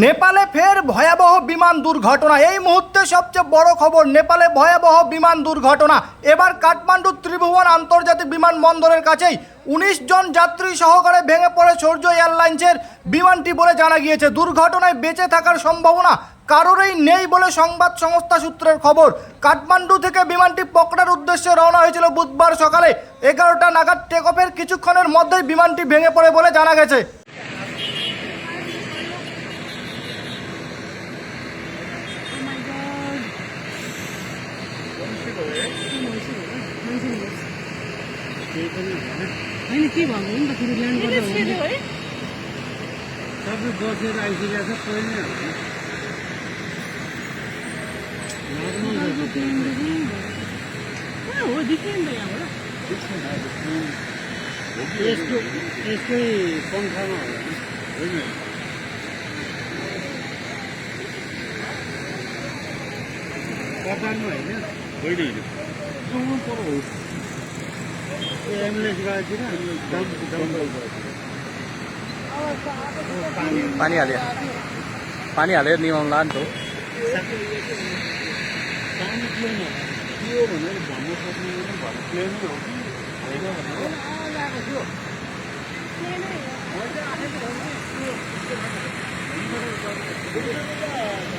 নেপালে ফের ভয়াবহ বিমান দুর্ঘটনা। এই মুহূর্তে সবচেয়ে বড় খবর, নেপালে ভয়াবহ বিমান দুর্ঘটনা। এবার কাঠমান্ডু ত্রিভুবন আন্তর্জাতিক বিমানবন্দরের কাছেই উনিশ জন যাত্রী সহকারে ভেঙে পড়ে সূর্য এয়ারলাইন্সের বিমানটি বলে জানা গিয়েছে। দুর্ঘটনায় বেঁচে থাকার সম্ভাবনা কারোরই নেই বলে সংবাদ সংস্থা সূত্রের খবর। কাঠমান্ডু থেকে বিমানটি পকড়ার উদ্দেশ্যে রওনা হয়েছিল বুধবার সকালে। এগারোটা নাগাদ টেক অফের কিছুক্ষণের মধ্যেই বিমানটি ভেঙে পড়ে বলে জানা গেছে। केही पनि होइन होइन के भएको हो नि त फेरि ल्यान्ड सबै बसेर आइसकेको छ कोही नै हो पङ्खामा होइन? कतारमा होइन। होइन होइन। पानी हाल्यो पानी हालेर निभाउनु ला नि त सानो प्लेन हो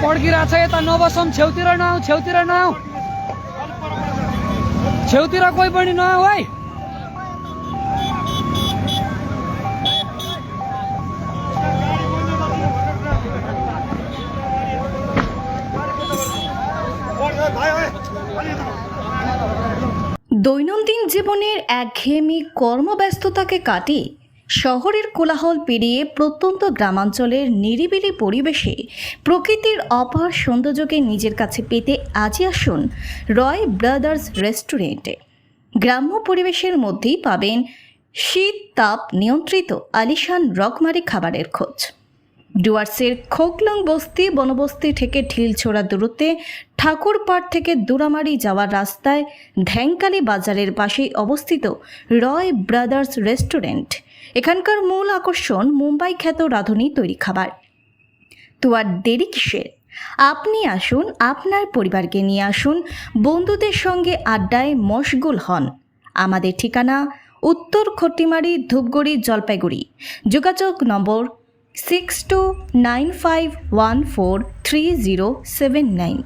पड्किरहेको छ यता नबसौँ छेउतिर नआऊ छेउतिर नआऊ छेउतिर कोही पनि नआऊ है দৈনন্দিন জীবনের একঘেয়েমি কর্মব্যস্ততাকে কাটিয়ে শহরের কোলাহল পেরিয়ে প্রত্যন্ত গ্রামাঞ্চলের নিরিবিলি পরিবেশে প্রকৃতির অপার সৌন্দর্যকে নিজের কাছে পেতে আজই আসুন রয় ব্রাদার্স রেস্টুরেন্টে। গ্রাম্য পরিবেশের মধ্যেই পাবেন শীত তাপ নিয়ন্ত্রিত আলিশান রকমারি খাবারের খোঁজ। ডুয়ার্সের খোকলং বস্তি, বনবস্তি থেকে ঢিল ঢিলছোড়া দূরত্বে, ঠাকুরপাড় থেকে দুরামারি যাওয়ার রাস্তায় ধ্যাংকালি বাজারের পাশেই অবস্থিত রয় ব্রাদার্স রেস্টুরেন্ট। এখানকার মূল আকর্ষণ মুম্বাই খ্যাত রাঁধুনি তৈরি খাবার। তো আর দেরি কিসের? আপনি আসুন, আপনার পরিবারকে নিয়ে আসুন, বন্ধুদের সঙ্গে আড্ডায় মশগুল হন। আমাদের ঠিকানা উত্তর খটিমারি ধূপগুড়ি জলপাইগুড়ি। যোগাযোগ নম্বর six two nine five one four three zero seven nine